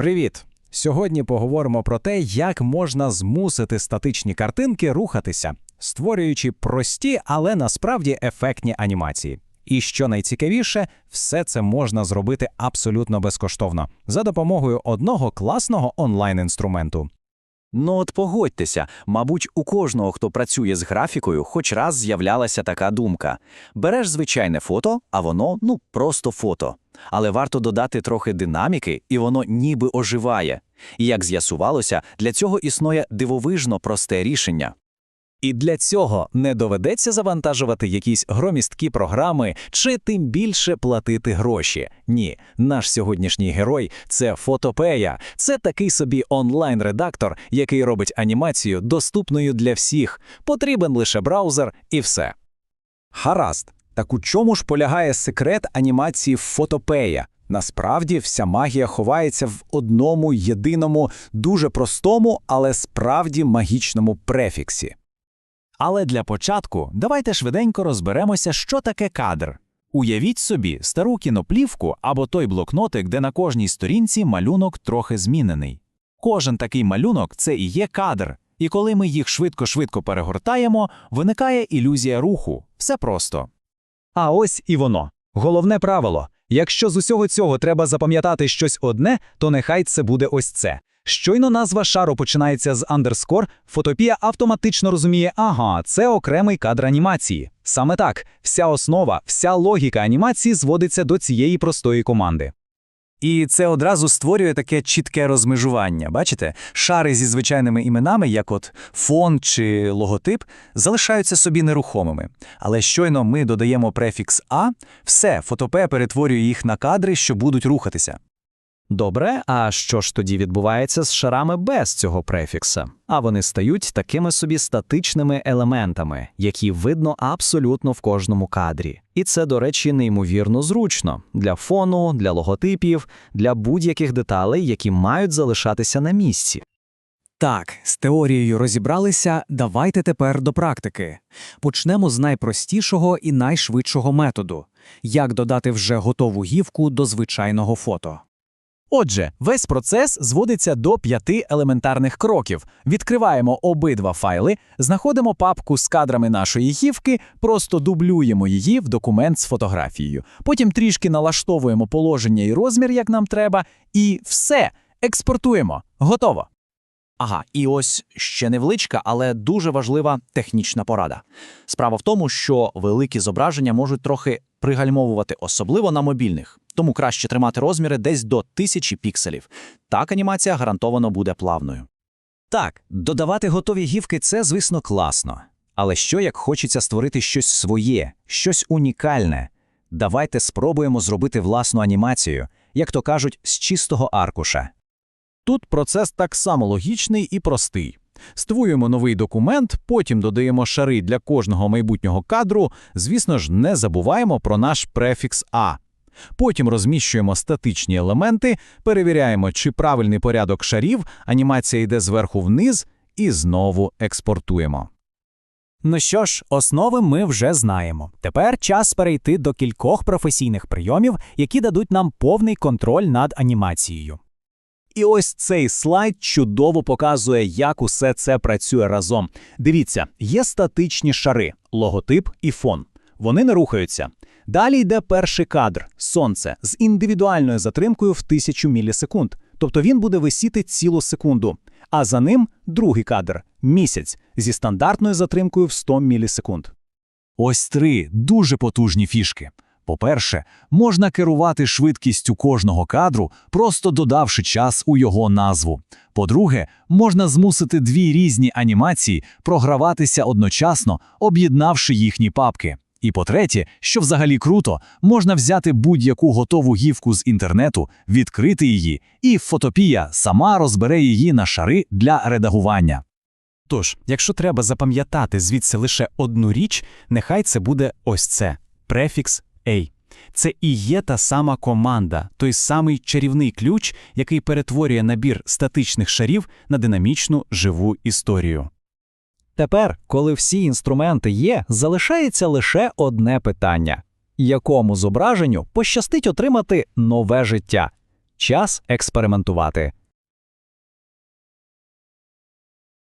Привіт! Сьогодні поговоримо про те, як можна змусити статичні картинки рухатися, створюючи прості, але насправді ефектні анімації. І що найцікавіше, все це можна зробити абсолютно безкоштовно за допомогою одного класного онлайн-інструменту. Ну от погодьтеся, мабуть, у кожного, хто працює з графікою, хоч раз з'являлася така думка. Береш звичайне фото, а воно ну просто фото. Але варто додати трохи динаміки, і воно ніби оживає. І як з'ясувалося, для цього існує дивовижно просте рішення. І для цього не доведеться завантажувати якісь громісткі програми чи тим більше платити гроші. Ні, наш сьогоднішній герой це фотопея. Це такий собі онлайн-редактор, який робить анімацію доступною для всіх. Потрібен лише браузер і все. Гаразд. Так у чому ж полягає секрет анімації фотопея? Насправді вся магія ховається в одному єдиному, дуже простому, але справді магічному префіксі. Але для початку давайте швиденько розберемося, що таке кадр. Уявіть собі стару кіноплівку або той блокнотик, де на кожній сторінці малюнок трохи змінений. Кожен такий малюнок це і є кадр, і коли ми їх швидко-швидко перегортаємо, виникає ілюзія руху. Все просто. А ось і воно. Головне правило. Якщо з усього цього треба запам'ятати щось одне, то нехай це буде ось це. Щойно назва шару починається з андерскор, фотопія автоматично розуміє, ага, це окремий кадр анімації. Саме так, вся основа, вся логіка анімації зводиться до цієї простої команди. І це одразу створює таке чітке розмежування. Бачите, шари зі звичайними іменами, як от фон чи логотип, залишаються собі нерухомими. Але щойно ми додаємо префікс А, все, фотопе перетворює їх на кадри, що будуть рухатися. Добре, а що ж тоді відбувається з шарами без цього префікса? А вони стають такими собі статичними елементами, які видно абсолютно в кожному кадрі. І це, до речі, неймовірно зручно для фону, для логотипів, для будь-яких деталей, які мають залишатися на місці. Так, з теорією розібралися, давайте тепер до практики. Почнемо з найпростішого і найшвидшого методу як додати вже готову гівку до звичайного фото. Отже, весь процес зводиться до п'яти елементарних кроків. Відкриваємо обидва файли, знаходимо папку з кадрами нашої гівки, просто дублюємо її в документ з фотографією. Потім трішки налаштовуємо положення і розмір, як нам треба, і все, експортуємо. Готово. Ага, і ось ще невеличка, але дуже важлива технічна порада. Справа в тому, що великі зображення можуть трохи пригальмовувати, особливо на мобільних, тому краще тримати розміри десь до тисячі пікселів. Так анімація гарантовано буде плавною. Так, додавати готові гівки це, звісно, класно. Але що як хочеться створити щось своє, щось унікальне? Давайте спробуємо зробити власну анімацію, як то кажуть, з чистого аркуша. Тут процес так само логічний і простий. Створюємо новий документ, потім додаємо шари для кожного майбутнього кадру, звісно ж, не забуваємо про наш префікс А. Потім розміщуємо статичні елементи, перевіряємо, чи правильний порядок шарів, анімація йде зверху вниз, і знову експортуємо. Ну що ж, основи ми вже знаємо. Тепер час перейти до кількох професійних прийомів, які дадуть нам повний контроль над анімацією. І ось цей слайд чудово показує, як усе це працює разом. Дивіться, є статичні шари, логотип і фон. Вони не рухаються. Далі йде перший кадр сонце з індивідуальною затримкою в тисячу мілісекунд. Тобто він буде висіти цілу секунду. А за ним другий кадр місяць зі стандартною затримкою в 100 мілісекунд. Ось три дуже потужні фішки. По-перше, можна керувати швидкістю кожного кадру, просто додавши час у його назву. По-друге, можна змусити дві різні анімації програватися одночасно, об'єднавши їхні папки. І по-третє, що взагалі круто, можна взяти будь-яку готову гівку з інтернету, відкрити її, і фотопія сама розбере її на шари для редагування. Тож, якщо треба запам'ятати звідси лише одну річ, нехай це буде ось це префікс A. Це і є та сама команда, той самий чарівний ключ, який перетворює набір статичних шарів на динамічну живу історію. Тепер, коли всі інструменти є, залишається лише одне питання: якому зображенню пощастить отримати нове життя? Час експериментувати.